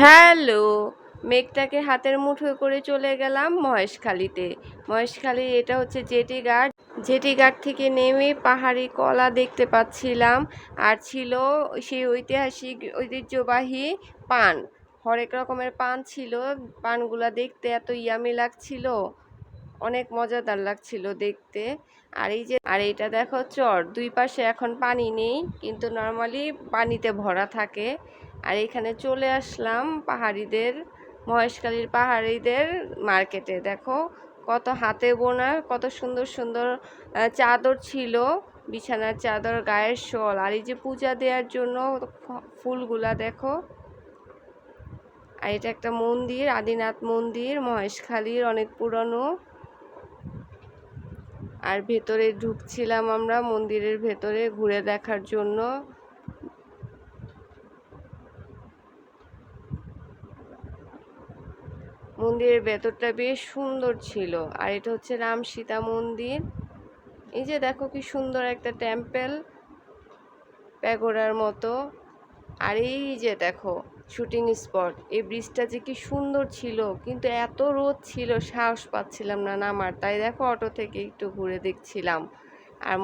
Hello, মেঘটাকে হাতের মুঠোয় করে চলে গেলাম মহেশখালীতে। মহেশখালী এটা হচ্ছে জেটি গার্ড জেটি গার্ড থেকে নেমে পাহাড়ি কলা দেখতে পাচ্ছিলাম আর ছিল সেই ঐতিহাসিক ঐতিহ্যবাহী পান। হরেক রকমের পান ছিল। পানগুলা দেখতে এত ইয়ামি লাগছিল। অনেক মজাদার লাগছিল দেখতে। আর এই যে, আর এইটা দেখো চর, দুই পাশে এখন পানি নেই, কিন্তু নর্মালি পানিতে ভরা থাকে। আর এখানে চলে আসলাম পাহাড়িদের, মহেশখালীর পাহাড়িদের মার্কেটে। দেখো কত হাতে বোনা, কত সুন্দর সুন্দর চাদর ছিল, বিছানার চাদর, গায়ের শল। আর এই যে পূজা দেওয়ার জন্য ফুলগুলা দেখো। আর এটা একটা মন্দির, আদিনাথ মন্দির, মহেশখালীর অনেক পুরনো। আর ভেতরে ঢুকছিলাম আমরা মন্দিরের ভেতরে ঘুরে দেখার জন্য। মন্দিরের ভেতরটা বেশ সুন্দর ছিল। আর এটা হচ্ছে রাম সীতা মন্দির। এই যে দেখো কি সুন্দর একটা টেম্পেল প্যাগোডার মতো। আর এই যে দেখো শুটিং স্পট। এই ব্রিজটা যে কি সুন্দর ছিল, কিন্তু এত রোদ ছিল, সাহস পাচ্ছিলাম না নামার। তাই দেখো অটো থেকে একটু ঘুরে দেখছিলাম। আর